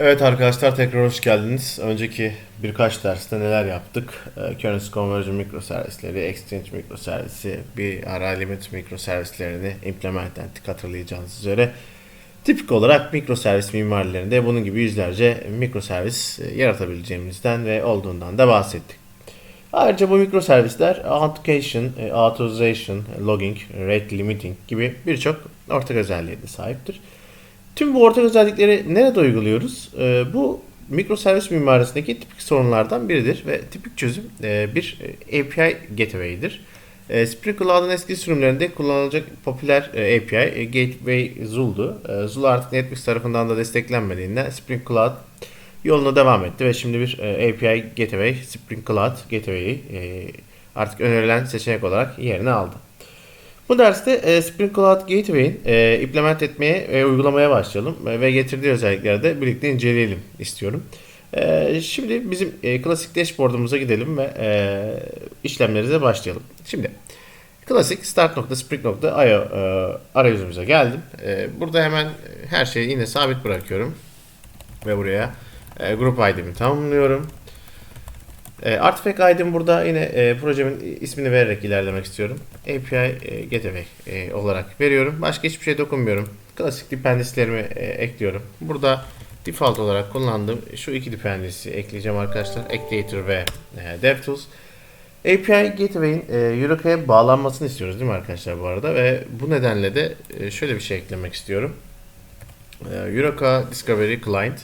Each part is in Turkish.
Evet arkadaşlar tekrar hoş geldiniz. Önceki birkaç derste neler yaptık? Ee, Currency Conversion mikroservisleri, Exchange mikroservisi, bir ara limit mikroservislerini implement ettik hatırlayacağınız üzere. Tipik olarak mikroservis mimarilerinde bunun gibi yüzlerce mikroservis e, yaratabileceğimizden ve olduğundan da bahsettik. Ayrıca bu mikroservisler authentication, e, authorization, logging, rate limiting gibi birçok ortak özelliğe de sahiptir. Tüm bu ortak özellikleri nerede uyguluyoruz? Ee, bu mikroservis mimarisindeki tipik sorunlardan biridir ve tipik çözüm e, bir e, API gateway'dir. E, Spring Cloud'un eski sürümlerinde kullanılacak popüler e, API e, Gateway Zul'du. E, Zul artık Netflix tarafından da desteklenmediğinden Spring Cloud yoluna devam etti ve şimdi bir e, API Gateway, Spring Cloud Gateway'i e, artık önerilen seçenek olarak yerini aldı. Bu derste e, Spring Cloud Gateway'in e, implement etmeye ve uygulamaya başlayalım e, ve getirdiği özellikleri de birlikte inceleyelim istiyorum. E, şimdi bizim e, klasik dashboard'umuza gidelim ve e, işlemlerimize başlayalım. Şimdi klasik start.spring.io e, arayüzümüze geldim. E, burada hemen her şeyi yine sabit bırakıyorum ve buraya e, grup ID'mi tamamlıyorum. E, Artifact ID'm burada yine e, projemin ismini vererek ilerlemek istiyorum. API e, Gateway e, olarak veriyorum. Başka hiçbir şey dokunmuyorum. Klasik dependency'lerimi e, ekliyorum. Burada default olarak kullandığım şu iki dependency ekleyeceğim arkadaşlar. Activator ve e, DevTools. API Gateway'in e, Euroca'ya bağlanmasını istiyoruz değil mi arkadaşlar bu arada? Ve bu nedenle de e, şöyle bir şey eklemek istiyorum. E, Euroca Discovery Client.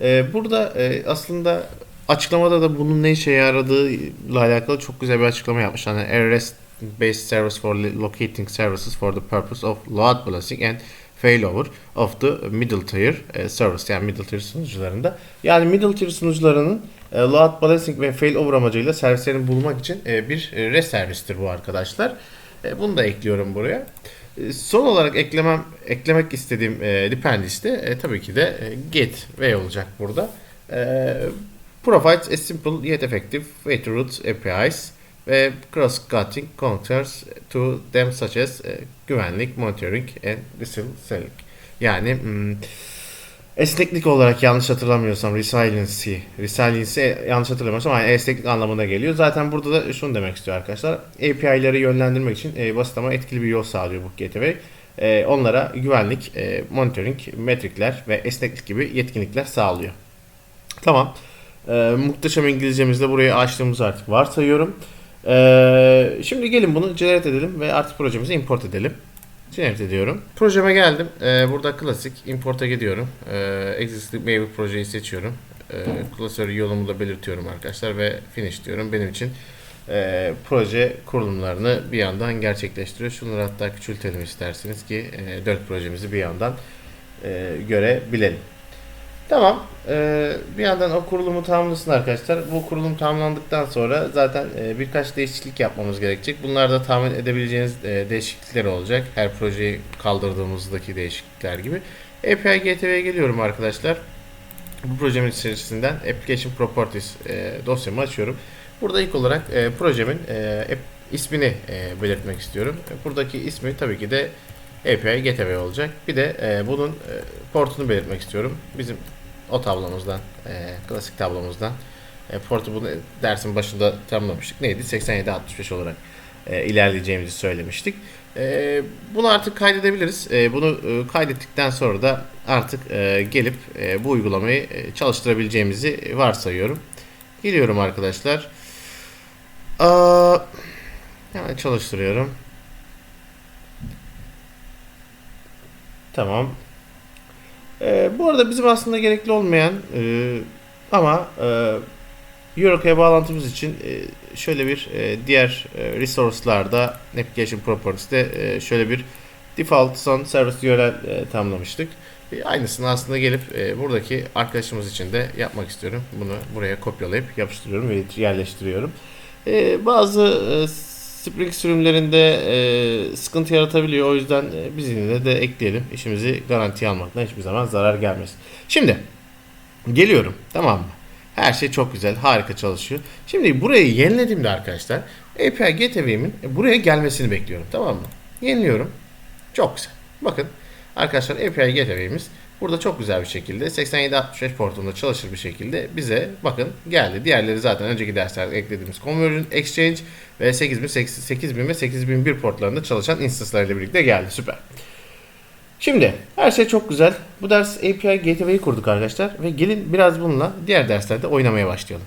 E, burada e, aslında açıklamada da bunun ne işe yaradığıyla alakalı çok güzel bir açıklama yapmış. Hani REST based service for locating services for the purpose of load balancing and failover of the middle tier e, service yani middle tier sunucularında. Yani middle tier sunucularının e, load balancing ve failover amacıyla servislerini bulmak için e, bir e, REST servistir bu arkadaşlar. Bunu da ekliyorum buraya. Son olarak eklemem eklemek istediğim dependency de tabii ki de e, gateway olacak burada. Provides a simple yet effective way to route APIs ve cross-cutting connectors to them such as e, güvenlik, monitoring and resiliency. Yani hmm, esneklik olarak yanlış hatırlamıyorsam resiliency, resiliency yanlış hatırlamıyorsam yani esneklik anlamına geliyor. Zaten burada da şunu demek istiyor arkadaşlar. API'leri yönlendirmek için e, basit ama etkili bir yol sağlıyor bu gateway. E, onlara güvenlik, e, monitoring, metrikler ve esneklik gibi yetkinlikler sağlıyor. Tamam. E, muhteşem İngilizcemizde burayı açtığımızı artık varsayıyorum. E, şimdi gelin bunu generate edelim ve artık projemizi import edelim. Generate ediyorum. Projeme geldim. E, burada klasik import'a gidiyorum. E, existing Maven projeyi seçiyorum. E, klasörü yolumu da belirtiyorum arkadaşlar ve finish diyorum. Benim için e, proje kurulumlarını bir yandan gerçekleştiriyor. Şunları hatta küçültelim isterseniz ki e, 4 projemizi bir yandan e, görebilelim. Tamam. Ee, bir yandan o kurulumu tamamlasın arkadaşlar. Bu kurulum tamamlandıktan sonra zaten e, birkaç değişiklik yapmamız gerekecek. Bunlar da tahmin edebileceğiniz e, değişiklikler olacak. Her projeyi kaldırdığımızdaki değişiklikler gibi. API Gateway'e geliyorum arkadaşlar. Bu projemin içerisinden Application Properties e, dosyamı açıyorum. Burada ilk olarak e, projemin e, ismini e, belirtmek istiyorum. Buradaki ismi tabii ki de API Gateway olacak. Bir de e, bunun e, portunu belirtmek istiyorum. Bizim o tablomuzdan, e, klasik tablomuzdan e, portu bunu dersin başında tanımlamıştık. Neydi? 8765 olarak e, ilerleyeceğimizi söylemiştik. E, bunu artık kaydedebiliriz. E, bunu e, kaydettikten sonra da artık e, gelip e, bu uygulamayı e, çalıştırabileceğimizi varsayıyorum. Geliyorum arkadaşlar. Aa, hemen çalıştırıyorum. Tamam. Ee, bu arada bizim aslında gerekli olmayan e, ama e, Euroca'ya bağlantımız için e, şöyle bir e, diğer e, resource'larda Application Properties'te e, şöyle bir default son service URL e, tanımlamıştık. E, aynısını aslında gelip e, buradaki arkadaşımız için de yapmak istiyorum. Bunu buraya kopyalayıp yapıştırıyorum ve yerleştiriyorum. E, bazı e, Spring sürümlerinde e, sıkıntı yaratabiliyor. O yüzden e, biz yine de ekleyelim. İşimizi garantiye almaktan hiçbir zaman zarar gelmez. Şimdi geliyorum tamam mı? Her şey çok güzel, harika çalışıyor. Şimdi burayı yenilediğimde arkadaşlar API Gateway'imin buraya gelmesini bekliyorum tamam mı? Yeniliyorum. Çok güzel. Bakın arkadaşlar API Gateway'imiz Burada çok güzel bir şekilde 8765 portunda çalışır bir şekilde bize bakın geldi. Diğerleri zaten önceki derslerde eklediğimiz Conversion Exchange ve 8000, 8000 ve 8001 portlarında çalışan instance'larıyla birlikte geldi. Süper. Şimdi her şey çok güzel. Bu ders API Gateway'i kurduk arkadaşlar ve gelin biraz bununla diğer derslerde oynamaya başlayalım.